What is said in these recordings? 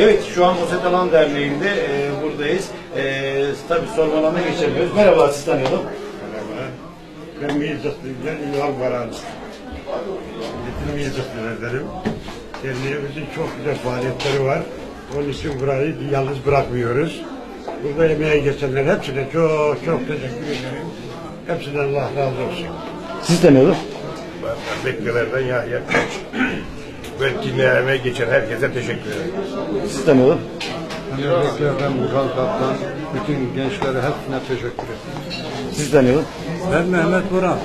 Evet, şu an Oset Alan Derneği'nde e, buradayız. E, tabii sormalarına geçemiyoruz. Merhaba, siz tanıyalım. Merhaba. Ben Mirzatlı'dan İlhan Baran. Bütün Mirzatlı'lardanım. Derneğimizin çok güzel faaliyetleri var. Onun için burayı yalnız bırakmıyoruz. Burada emeğe geçenler hepsine çok çok teşekkür ederim. Hepsinden Allah razı olsun. Siz tanıyalım. Beklelerden ya ya. Ve dinlemeye geçen herkese teşekkür ederim. Siz tanıyalım. Emeklilerden, mukaddaptan, bütün gençlere hepsine teşekkür ederim. Siz tanıyalım. Ben Mehmet Buran.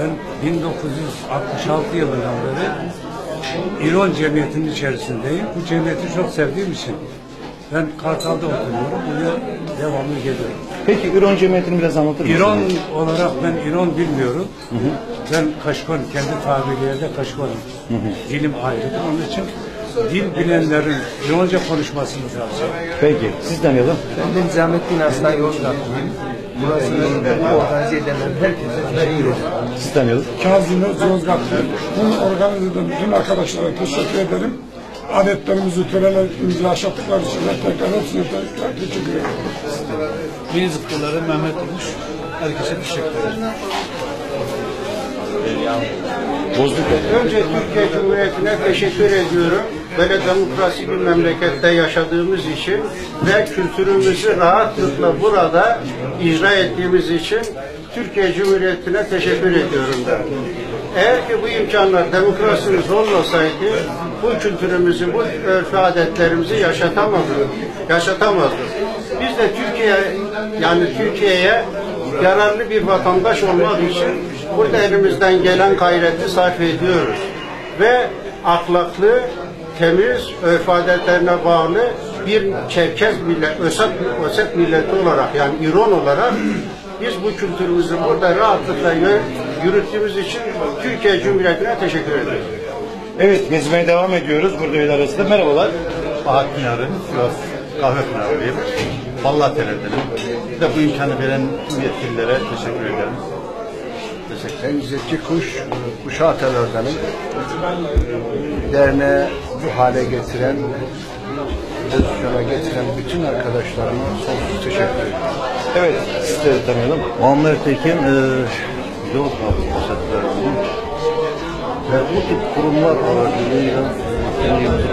Ben 1966 yılından beri İron Cemiyeti'nin içerisindeyim. Bu cemiyeti çok sevdiğim için ben Kartal'da oturuyorum. Buraya devamlı geliyorum. Peki İron Cemiyeti'ni biraz anlatır mısınız? İron olarak ben İron bilmiyorum. Ben Kaşkon, kendi tabirleriyle Kaşkon'um. Dilim ayrıdır. Onun için dil bilenlerin İronca konuşmasını lazım. Peki, siz tanıyalım. Ben Nizamettin Aslan Yozgatlıyım. Burasını organize edenlerin herkese teşekkür ederim. Siz tanıyalım. Kazım Yozgatlı. Bunu organize eden bütün arkadaşlara teşekkür ederim. Adetlerimizi, törenlerimizi yaşattıkları için tekrar hepsine tekrar teşekkür ederim. Beni zıpkıları Mehmet Uluş. Herkese teşekkür ederim. Bozduk. Önce Türkiye Cumhuriyeti'ne teşekkür ediyorum. Böyle demokrasi bir memlekette yaşadığımız için ve kültürümüzü rahatlıkla burada icra ettiğimiz için Türkiye Cumhuriyeti'ne teşekkür ediyorum ben. Eğer ki bu imkanlar demokrasimiz olmasaydı bu kültürümüzü, bu örf adetlerimizi yaşatamazdık. Yaşatamazdık. Biz de Türkiye yani Türkiye'ye yararlı bir vatandaş olmak için burada elimizden gelen gayreti sarf ediyoruz. Ve ahlaklı, temiz, örf adetlerine bağlı bir Çerkez millet, Öset, Öset milleti olarak yani İran olarak biz bu kültürümüzü burada rahatlıkla yürüttüğümüz için Türkiye Cumhuriyeti'ne teşekkür ediyoruz. Evet, gezmeye devam ediyoruz burada öğle arasında. Merhabalar. Bahattin Arı, Sivas Kahve Pınarlıyım. Vallahi tereddütüm. Bir de bu imkanı veren tüm yetkililere teşekkür ederim. Teşekkür Ben Zeki Kuş, Kuşağı Teler'denim. Derneği bu hale getiren, pozisyona getiren bütün arkadaşlarıma sonsuz teşekkür ederim. Evet, siz de tanıyalım. Muammer Tekin, e, yol kapsatlarının ve bu tip kurumlar aracılığıyla e, kendimizi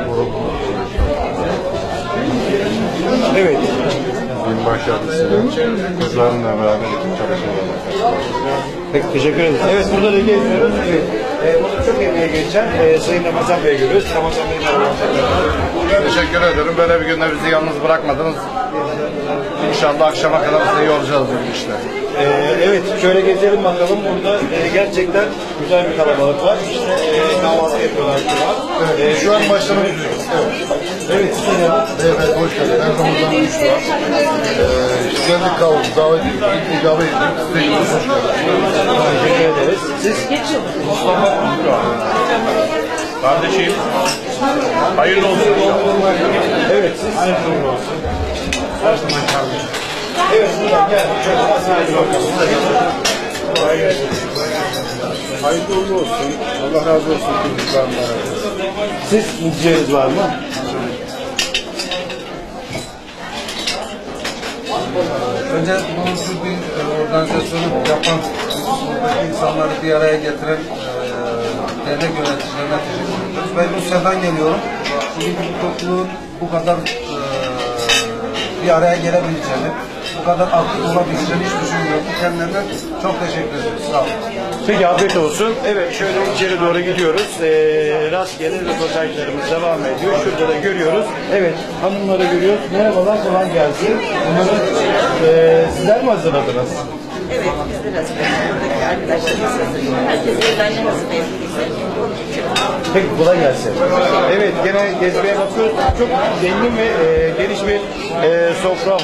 Evet. Binbaşı adısıyla kızlarımla beraber ekip çalışmalar. Peki, teşekkür ederiz. Evet, burada da geziyoruz. Evet. Ee, çok emeğe geçen e, Sayın Ramazan Bey'i görüyoruz. Ramazan Bey merhaba. Teşekkür ederim. Böyle bir günde bizi yalnız bırakmadınız. İnşallah akşama kadar size yolacağız bu işte. Ee, evet, şöyle gezelim bakalım. Burada e, gerçekten güzel bir kalabalık var. İşte e, kahvaltı yapıyorlar şu an. Evet, şu an başlamak üzere. Evet. Evet. Evet, hoş geldin. Ben Ramazan Güçlü. Ee, geldik kavga, davet ettik, icabet ettik. Size iyi hoş geldiniz. Teşekkür ederiz. Siz? Kardeşim, hayırlı olsun. Evet, siz? Evet, buradan geldik. Şöyle hastaneye bakalım. Hayırlı uğurlu olsun. Allah razı olsun çocuklarımdan. Siz diyeceğiniz var mı? Önce bu tür bir e, organizasyonu yapan, buradaki insanları bir araya getiren dernek yöneticilerine teşekkür ediyoruz. Ben Rusya'dan geliyorum. Bugün bu topluluğun bu kadar e, bir araya gelebileceğini, bu kadar aktif olabileceğini hiç düşünmüyordum. Kendilerine çok teşekkür ediyoruz. Sağ olun. Peki afiyet olsun. Evet şöyle içeri doğru gidiyoruz. Ee, rastgele röportajlarımız devam ediyor. Şurada da görüyoruz. Evet hanımları görüyoruz. Merhabalar kolay gelsin. Bunları e, sizler mi hazırladınız? Evet, biz de hazırladık. Buradaki arkadaşlarımız hazırlıyor. Herkes evlerine hazırlıyor. Peki kolay gelsin. Evet gene gezmeye bakıyoruz. Çok zengin ve e, geniş bir e, sofra var.